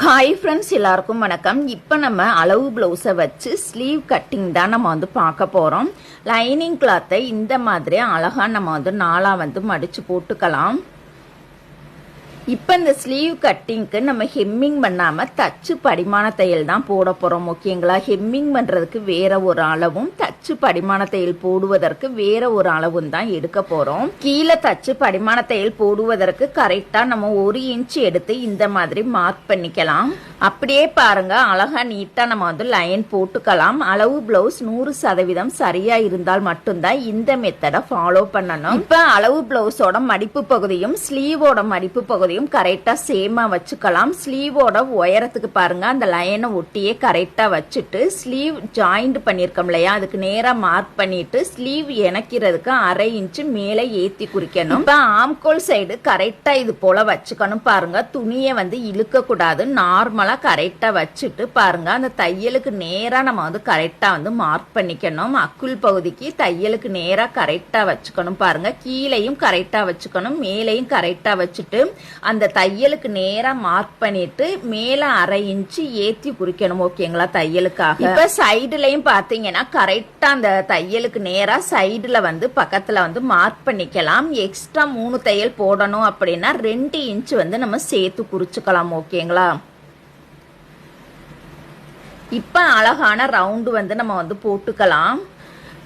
Hi friends எல்லாருக்கும் வணக்கம். இப்போ நம்ம அளவு ப்ளவுஸை வச்சு ஸ்லீவ் கட்டிங் தான் நம்ம வந்து பார்க்க போகிறோம் லைனிங் கிளாத்தை இந்த மாதிரி அழகாக நம்ம வந்து நாளாக வந்து மடித்து போட்டுக்கலாம். இப்போ இந்த ஸ்லீவ் கட்டிங்க்கு நம்ம ஹெம்மிங் பண்ணாமல் தச்சு படிமான தையல் தான் போட போகிறோம் ஓகேங்களா? ஹெம்மிங் பண்ணுறதுக்கு வேற ஒரு அளவும் தச்சு படிமான தையல் போடுவதற்கு வேற ஒரு அளவும் தான் எடுக்க போகிறோம் கீழே தச்சு படிமான தையல் போடுவதற்கு கரெக்டாக நம்ம ஒரு இன்ச் எடுத்து இந்த மாதிரி மார்க் பண்ணிக்கலாம். அப்படியே பாருங்க அழகா நீட்டா நம்ம வந்து லைன் போட்டுக்கலாம். அளவு பிளவுஸ் நூறு சதவீதம் சரியா இருந்தால் மட்டும்தான் இந்த மெத்தடை ஃபாலோ பண்ணணும். இப்போ அளவு பிளவுஸோட மடிப்பு பகுதியும் ஸ்லீவோட மடிப்பு பகுதியும் கரெக்டாக சேமமாக வச்சுக்கலாம். ஸ்லீவோட உயரத்துக்கு பாருங்க. அந்த லைனை ஒட்டியே கரெக்டாக வச்சுட்டு ஸ்லீவ் ஜாயிண்ட் பண்ணியிருக்கோம் இல்லையா? அதுக்கு நேராக மார்க் பண்ணிட்டு ஸ்லீவ் இணைக்கிறதுக்கு அரை இன்ச்சு மேலே ஏற்றி குறிக்கணும். இப்போ ஆம்கோல் சைடு கரெக்டாக இது போல வச்சுக்கணும் பாருங்க. துணியை வந்து இழுக்கக்கூடாது. நார்மலாக கரெக்டாக வச்சுட்டு பாருங்க. அந்த தையலுக்கு நேராக நம்ம வந்து கரெக்டாக வந்து மார்க் பண்ணிக்கணும். அக்குள் பகுதிக்கு தையலுக்கு நேராக கரெக்டாக வச்சுக்கணும் பாருங்க. கீழையும் கரெக்டாக வச்சுக்கணும். மேலையும் கரெக்டாக வச்சுட்டு அந்த தையலுக்கு நேராக மார்க் பண்ணிட்டு மேலே அரை இன்ச்சு ஏற்றி குறிக்கணும் ஓகேங்களா தையலுக்காக? இப்போ சைடுலையும் பார்த்தீங்கன்னா கரெக்டாக அந்த தையலுக்கு நேராக சைடில் வந்து பக்கத்தில் வந்து மார்க் பண்ணிக்கலாம். எக்ஸ்ட்ரா மூணு தையல் போடணும் அப்படின்னா ரெண்டு இன்ச் வந்து நம்ம சேர்த்து குறிச்சுக்கலாம் ஓகேங்களா? இப்போ அழகான ரவுண்டு வந்து நம்ம வந்து போட்டுக்கலாம்.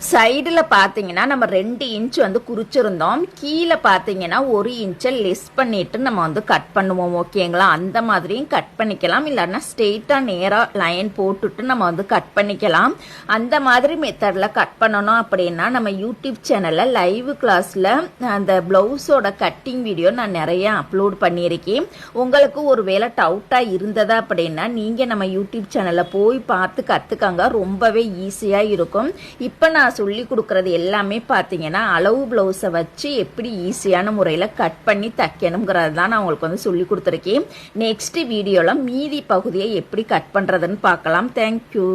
சைடில் பார்த்தீங்கன்னா நம்ம ரெண்டு இன்ச் வந்து குறிச்சிருந்தோம். கீழே பார்த்தீங்கன்னா ஒரு இன்ச்சை லெஸ் பண்ணிட்டு நம்ம வந்து கட் பண்ணுவோம் ஓகேங்களா அந்த மாதிரியும் கட் பண்ணிக்கலாம். இல்லைன்னா ஸ்ட்ரெயிட்டாக நேராக லைன் போட்டுட்டு நம்ம வந்து கட் பண்ணிக்கலாம். அந்த மாதிரி மெத்தடில் கட் பண்ணணும் அப்படின்னா நம்ம யூடியூப் சேனலில் லைவ் கிளாஸில் அந்த ப்ளவுஸோட கட்டிங் வீடியோ நான் நிறைய அப்லோட் பண்ணியிருக்கேன். உங்களுக்கு ஒரு வேளை டவுட்டாக இருந்ததா அப்படின்னா நீங்கள் நம்ம யூடியூப் சேனலில் போய் பார்த்து கற்றுக்கங்க ரொம்பவே ஈஸியாக இருக்கும். இப்போ நான் நான் சொல்லி கொடுக்கறது எல்லாமே பார்த்தீங்கன்னா அளவு ப்ளவுஸை வச்சு எப்படி ஈஸியான முறையில் கட் பண்ணி தைக்கணுங்கிறது தான் நான் உங்களுக்கு வந்து சொல்லி கொடுத்துருக்கேன். நெக்ஸ்ட் வீடியோவில் மீதி பகுதியை எப்படி கட் பண்ணுறதுன்னு பார்க்கலாம். தேங்க்யூ